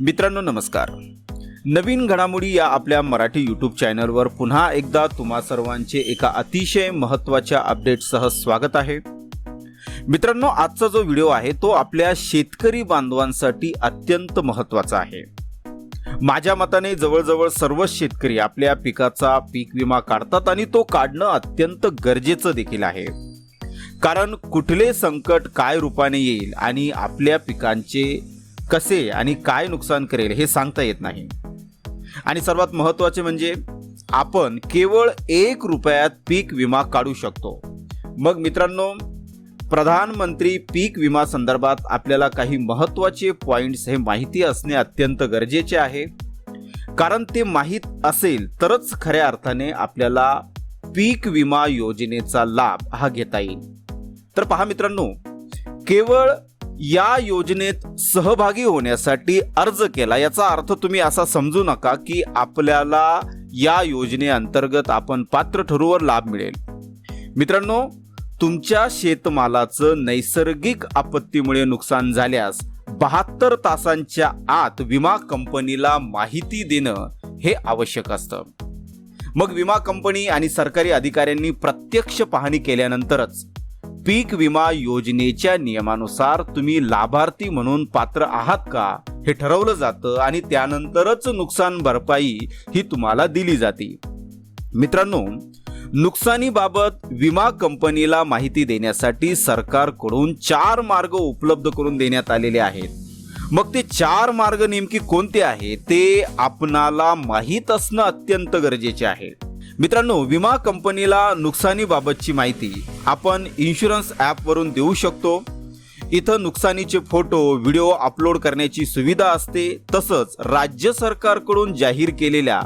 मित्रांनो नमस्कार. नवीन घडामोडी या आपल्या मराठी यूट्यूब चॅनलवर पुन्हा एकदा तुम्हा सर्वांचे एका अतिशय महत्त्वाच्या अपडेटसह स्वागत आहे. मित्रांनो आजचा जो व्हिडिओ आहे तो आपल्या शेतकरी बांधवांसाठी अत्यंत महत्त्वाचा आहे. माझ्या मताने जवळजवळ सर्वच शेतकरी आपल्या पिकाचा पीक विमा काढतात आणि तो काढणं अत्यंत गरजेचं देखील आहे. कारण कुठले संकट काय रूपाने येईल आणि आपल्या पिकांचे कसे आणि काय नुकसान करेल हे सांगता येत नाही. आणि सर्वात महत्त्वाचे म्हणजे आपण केवळ एक रुपयात पीक विमा काढू शकतो. मग मित्रांनो प्रधानमंत्री पीक विमा संदर्भात आपल्याला काही महत्त्वाचे पॉइंट्स हे माहिती असणे अत्यंत गरजेचे आहे. कारण ते माहीत असेल तरच खऱ्या अर्थाने आपल्याला पीक विमा योजनेचा लाभ हा घेता येईल. तर पहा मित्रांनो केवळ या योजनेत सहभागी होण्यासाठी अर्ज केला. याचा अर्थ तुम्ही असा समजू नका की आपल्याला या योजनेअंतर्गत आपण पात्र ठरूवर लाभ मिळेल. मित्रांनो तुमच्या शेतमालाचं नैसर्गिक आपत्तीमुळे नुकसान झाल्यास बहात्तर तासांच्या आत विमा कंपनीला माहिती देणं हे आवश्यक असतं. मग विमा कंपनी आणि सरकारी अधिकाऱ्यांनी प्रत्यक्ष पाहणी केल्यानंतरच पीक विमा योजनेच्या नियमानुसार तुम्ही लाभार्थी म्हणून पात्र आहात का? हे ठरवलं जातं आणि त्यानंतरच नुकसान भरपाई ही तुम्हाला दिली जाते. मित्रांनो नुकसानीबाबत विमा कंपनीला माहिती देण्यासाठी सरकारकडून चार मार्ग उपलब्ध करून देण्यात आलेले आहेत. मग ते चार मार्ग नेमकी कोणते आहे ते आपणाला माहीत असणं अत्यंत गरजेचे आहे. मित्रांनो विमा कंपनीला नुकसानीबाबतची माहिती आपण इन्शुरन्स ॲपवरून देऊ शकतो. इथं नुकसानीचे फोटो व्हिडिओ अपलोड करण्याची सुविधा असते. तसंच राज्य सरकारकडून जाहीर केलेल्या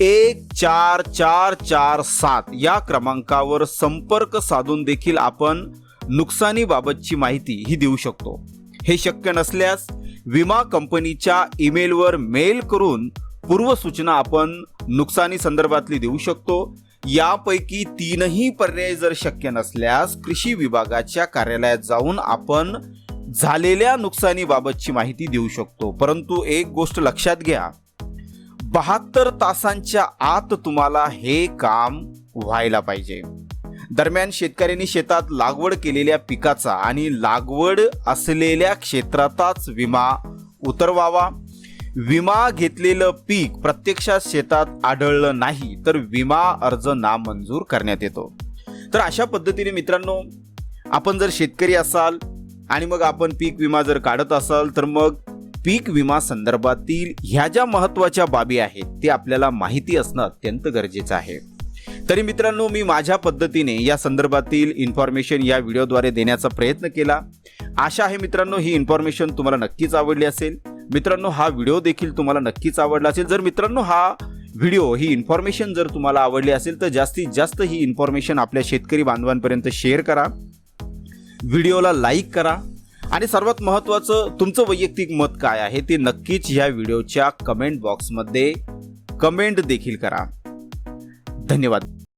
एक चार चार चार सात या क्रमांकावर संपर्क साधून देखील आपण नुकसानीबाबतची माहिती ही देऊ शकतो. हे शक्य नसल्यास विमा कंपनीच्या ईमेलवर मेल करून पूर्वसूचना आपण नुकसानी संदर्भातली देऊ शकतो. यापैकी तीनही पर्याय जर शक्य नसल्यास कृषी विभागाच्या कार्यालयात जाऊन आपण झालेल्या नुकसानीबाबतची माहिती देऊ शकतो. परंतु एक गोष्ट लक्षात घ्या. बहात्तर तासांच्या आत तुम्हाला हे काम व्हायला पाहिजे. दरम्यान शेतकऱ्यांनी शेतात लागवड केलेल्या पिकाचा आणि लागवड असलेल्या क्षेत्राचाच विमा उतरवावा. विमा घेतलेलं पीक प्रत्यक्षात शेतात आढळलं नाही तर विमा अर्ज नामंजूर करण्यात येतो. तर अशा पद्धतीने मित्रांनो आपण जर शेतकरी असाल आणि मग आपण पीक विमा जर काढत असाल तर मग पीक विमा संदर्भातील ह्या ज्या महत्त्वाच्या बाबी आहेत ते आपल्याला माहिती असणं अत्यंत गरजेचं आहे. तरी मित्रांनो मी माझ्या पद्धतीने या संदर्भातील इन्फॉर्मेशन या व्हिडिओद्वारे देण्याचा प्रयत्न केला. आशा आहे मित्रांनो ही इन्फॉर्मेशन तुम्हाला नक्कीच आवडली असेल. मित्रांनो हा व्हिडिओ देखील तुम्हाला नक्कीच आवडला असेल. जर मित्रांनो हा व्हिडिओ ही इन्फॉर्मेशन जर तुम्हाला आवडली असेल तर जास्तीत जास्त ही इन्फॉर्मेशन आपल्या शेतकरी बांधवांपर्यंत शेअर करा. व्हिडिओला लाईक करा. आणि सर्वात महत्त्वाचं तुमचं वैयक्तिक मत काय आहे ते नक्कीच ह्या व्हिडिओच्या कमेंट बॉक्समध्ये कमेंट देखील करा. धन्यवाद.